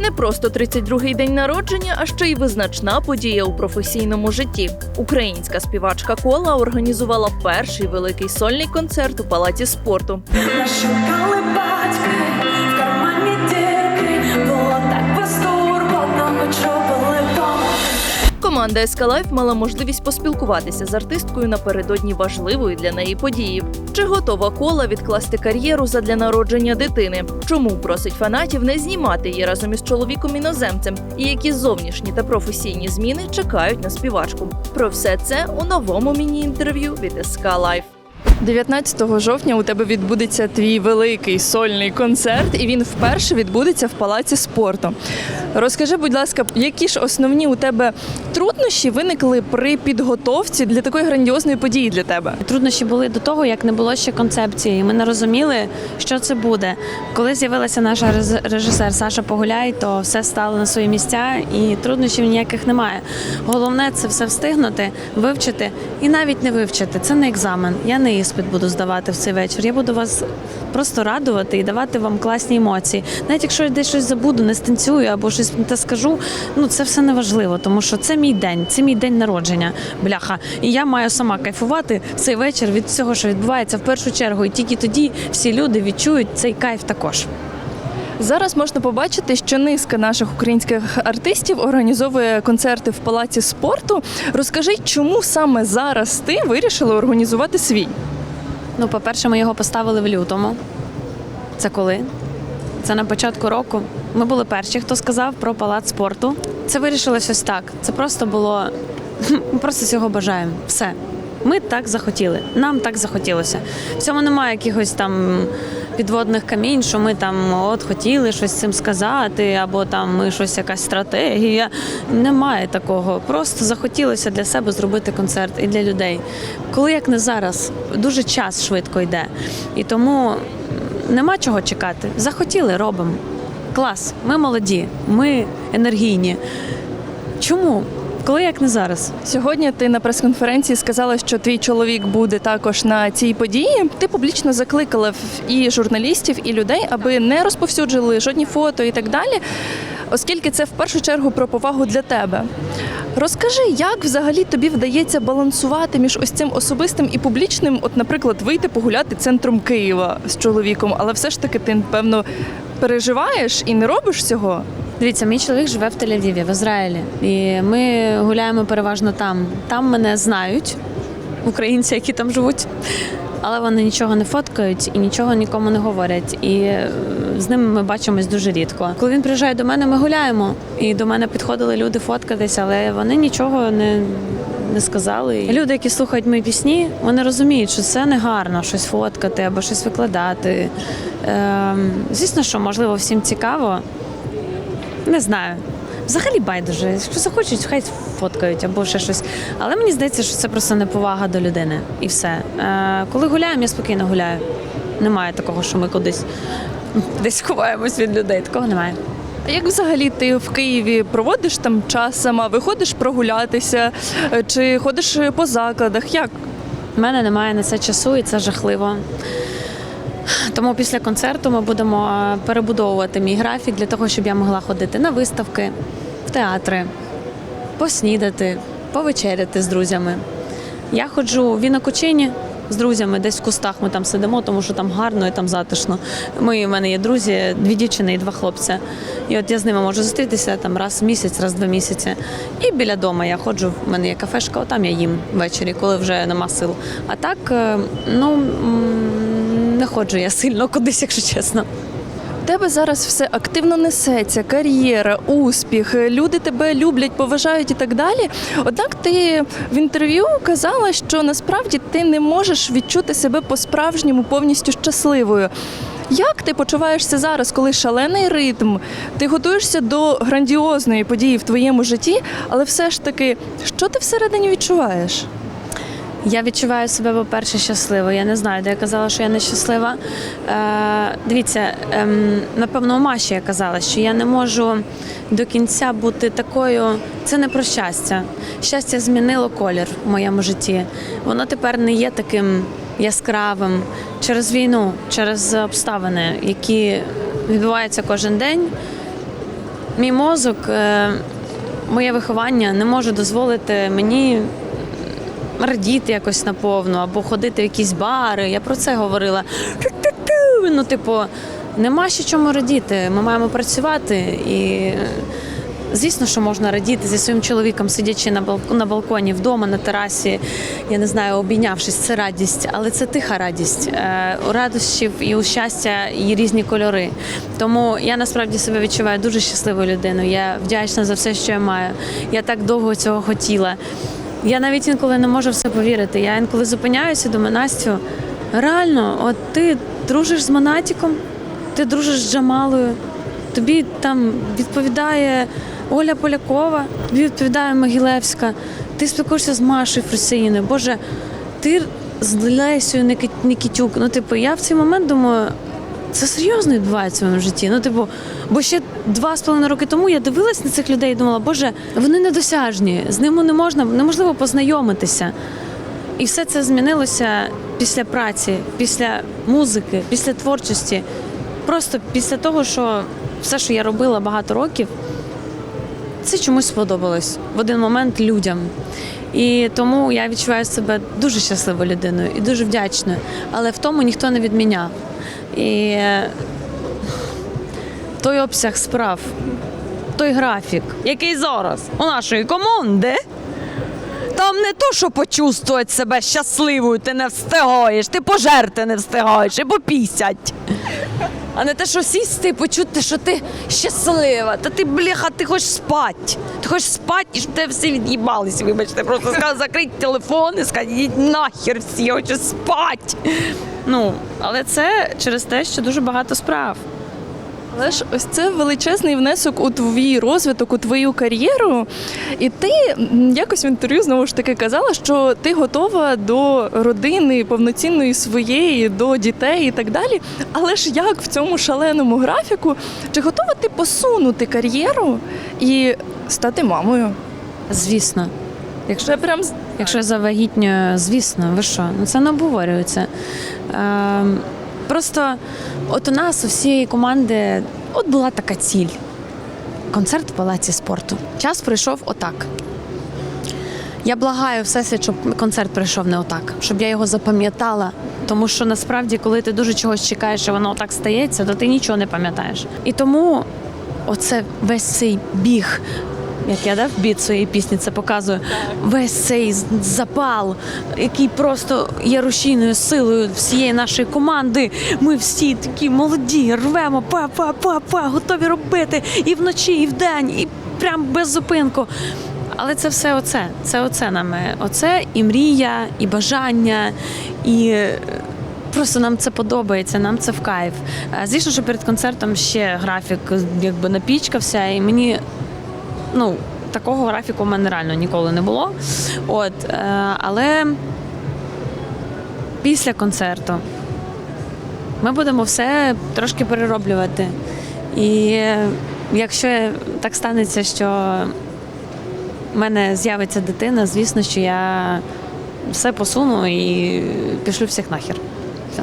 Не просто 32-й день народження, а ще й визначна подія у професійному житті. Українська співачка Кола організувала перший великий сольний концерт у палаці спорту. Нашукали батьки, в кармані дірки, було так безтурботно, ми. Команда Life мала можливість поспілкуватися з артисткою напередодні важливої для неї події. Чи готова кола відкласти кар'єру задля народження дитини? Чому просить фанатів не знімати її разом із чоловіком іноземцем? І які зовнішні та професійні зміни чекають на співачку? Про все це у новому міні-інтерв'ю від СК Life. 19 жовтня у тебе відбудеться твій великий сольний концерт, і він вперше відбудеться в палаці спорту. Розкажи, будь ласка, які ж основні у тебе труднощі виникли при підготовці для такої грандіозної події для тебе? Труднощі були до того, як не було ще концепції. Ми не розуміли, що це буде. Коли з'явилася наша режисер Саша Погуляй, то все стало на свої місця і труднощів ніяких немає. Головне це все встигнути, вивчити і навіть не вивчити. Це не екзамен. Я не іспит буду здавати в цей вечір. Я буду вас просто радувати і давати вам класні емоції. Навіть якщо я десь щось забуду, не станцюю або щось не те скажу, ну це все не важливо, тому що це мій день, це мій день народження, бляха. І я маю сама кайфувати цей вечір від всього, що відбувається в першу чергу. І тільки тоді всі люди відчують цей кайф також. Зараз можна побачити, що низка наших українських артистів організовує концерти в палаці спорту. Розкажи, чому саме зараз ти вирішила організувати свій? Ну, по-перше, ми його поставили в лютому. Це коли? Це на початку року. Ми були перші, хто сказав про палац спорту. Це вирішилось ось так. Це просто було. Ми просто цього бажаємо. Все. Ми так захотіли. Нам так захотілося. В цьому немає якихось там підводних камінь, що ми там от хотіли щось цим сказати, або там ми щось якась стратегія. Немає такого. Просто захотілося для себе зробити концерт і для людей. Коли як не зараз, дуже час швидко йде. І тому нема чого чекати. Захотіли, робимо. Клас, ми молоді, ми енергійні. Чому? Коли як не зараз? Сьогодні ти на прес-конференції сказала, що твій чоловік буде також на цій події. Ти публічно закликала і журналістів, і людей, аби не розповсюджували жодні фото і так далі, оскільки це в першу чергу про повагу для тебе. Розкажи, як взагалі тобі вдається балансувати між ось цим особистим і публічним, от, наприклад, вийти погуляти центром Києва з чоловіком, але все ж таки ти, певно, переживаєш і не робиш цього. Дивіться, мій чоловік живе в Тель-Авіві, в Ізраїлі, і ми гуляємо переважно там. Там мене знають українці, які там живуть. Але вони нічого не фоткають і нічого нікому не говорять. І е, з ними ми бачимось дуже рідко. Коли він приїжджає до мене, ми гуляємо. І до мене підходили люди фоткатись, але вони нічого не, не сказали. Люди, які слухають мої пісні, вони розуміють, що це не гарно щось фоткати або щось викладати. Ем, звісно, що можливо всім цікаво. Не знаю. Взагалі байдуже. Якщо захочуть, хай фоткають або ще щось. Але мені здається, що це просто неповага до людини. І все. Е, коли гуляємо, я спокійно гуляю. Немає такого, що ми кудись десь ховаємось від людей. Такого немає. А як взагалі ти в Києві проводиш там час сама, виходиш прогулятися, е, чи ходиш по закладах? Як? У мене немає на це часу, і це жахливо. Тому після концерту ми будемо е, перебудовувати мій графік для того, щоб я могла ходити на виставки, в театри, поснідати, повечеряти з друзями. Я ходжу в Вінокучині з друзями, десь в кустах ми там сидимо, тому що там гарно і там затишно. Ми, в мене є друзі, дві дівчини і два хлопці. І от я з ними можу зустрітися там раз в місяць, раз в два місяці. І біля дому я ходжу, в мене є кафешка, там я їм ввечері, коли вже нема сил. А так, е, ну не ходжу я сильно кудись, якщо чесно. Тебе зараз все активно несеться, кар'єра, успіх, люди тебе люблять, поважають і так далі. Однак ти в інтерв'ю казала, що насправді ти не можеш відчути себе по-справжньому повністю щасливою. Як ти почуваєшся зараз, коли шалений ритм, ти готуєшся до грандіозної події в твоєму житті, але все ж таки, що ти всередині відчуваєш? Я відчуваю себе, по-перше, щасливо. Я не знаю, де я казала, що я не щаслива. Е, дивіться, ем, напевно, у Маші я казала, що я не можу до кінця бути такою. Це не про щастя. Щастя змінило колір в моєму житті. Воно тепер не є таким яскравим через війну, через обставини, які відбуваються кожен день. мій мозок, е, моє виховання не може дозволити мені радіти якось наповну або ходити в якісь бари. Я про це говорила. Ну, типу, нема ще чому радіти. Ми маємо працювати і. Звісно, що можна радіти зі своїм чоловіком, сидячи на балк- на балконі вдома, на терасі, я не знаю, обійнявшись, це радість, але це тиха радість. Е, У радощів і у щастя є різні кольори. Тому я насправді себе відчуваю дуже щасливою людиною. Я вдячна за все, що я маю. Я так довго цього хотіла. Я навіть інколи не можу в це повірити. Я інколи зупиняюся, думаю, Настю, реально, от ти дружиш з Монатіком, ти дружиш з Джамалою, тобі там відповідає Оля Полякова, тобі відповідає Могилевська, ти спілкуєшся з Машею Фрусеїною. Боже, ти з Лесею Ники- Нікітюк. Ну, типу, я в цей момент думаю, це серйозно відбувається в моєму житті. Ну, типу, бо ще два з половиною роки тому я дивилась на цих людей і думала, боже, вони недосяжні, з ними не можна, неможливо познайомитися. І все це змінилося після праці, після музики, після творчості. Просто після того, що все, що я робила багато років, це чомусь сподобалось в один момент людям. І тому я відчуваю себе дуже щасливою людиною і дуже вдячною. Але в тому ніхто не відміняв. І е, той обсяг справ, той графік, який зараз у нашої команди. Там не то, що почувствувати себе щасливою, ти не встигаєш, ти пожерти не встигаєш і попісять. А не те, що сісти і почути, що ти щаслива. Та ти, бляха, ти хочеш спати. Ти хочеш спати, і щоб тебе всі від'їбались, вибачте. Просто сказати, закрити телефон і сказати, йдіть нахер всі, я хочу спати. Ну, але це через те, що дуже багато справ. Але ж ось це величезний внесок у твій розвиток, у твою кар'єру. І ти якось в інтерв'ю знову ж таки казала, що ти готова до родини повноцінної своєї, до дітей і так далі. Але ж як в цьому шаленому графіку, чи готова ти посунути кар'єру і стати мамою? Звісно. Якщо прям Якщо завагітнюю, звісно, ви що? Ну це не обговорюється. Ем, просто от у нас у всієї команди от була така ціль. Концерт в палаці спорту. Час прийшов отак. Я благаю всесвіт, щоб концерт прийшов не отак, щоб я його запам'ятала. Тому що насправді, коли ти дуже чогось чекаєш, і воно отак стається, то ти нічого не пам'ятаєш. І тому оце весь цей біг, як я да, в біт своєї пісні це показую, весь цей запал, який просто є рушійною силою всієї нашої команди. Ми всі такі молоді, рвемо, па-па-па-па, готові робити і вночі, і вдень, і прям без зупинку. Але це все оце. Це оце нами. Оце і мрія, і бажання, і е, просто нам це подобається, нам це в кайф. Е, Звісно, що перед концертом ще графік якби напічкався, і мені ну, такого графіку в мене реально ніколи не було. От, е, але після концерту ми будемо все трошки перероблювати. І якщо так станеться, що в мене з'явиться дитина, звісно, що я все посуну і пішлю всіх нахер. Все.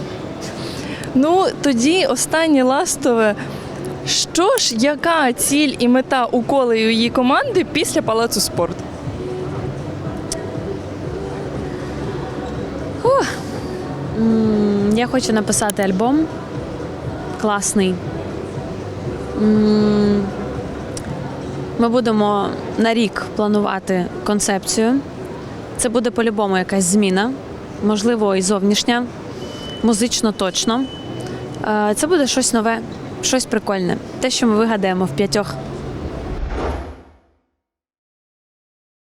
Ну тоді останнє ластове. Що ж, яка ціль і мета у коли її команди після палацу спорту? М, Я хочу написати альбом класний. Ми будемо на рік планувати концепцію. Це буде по-любому якась зміна, можливо, і зовнішня, музично точно. Е, Це буде щось нове, щось прикольне. Те, що ми вигадаємо в п'ятьох.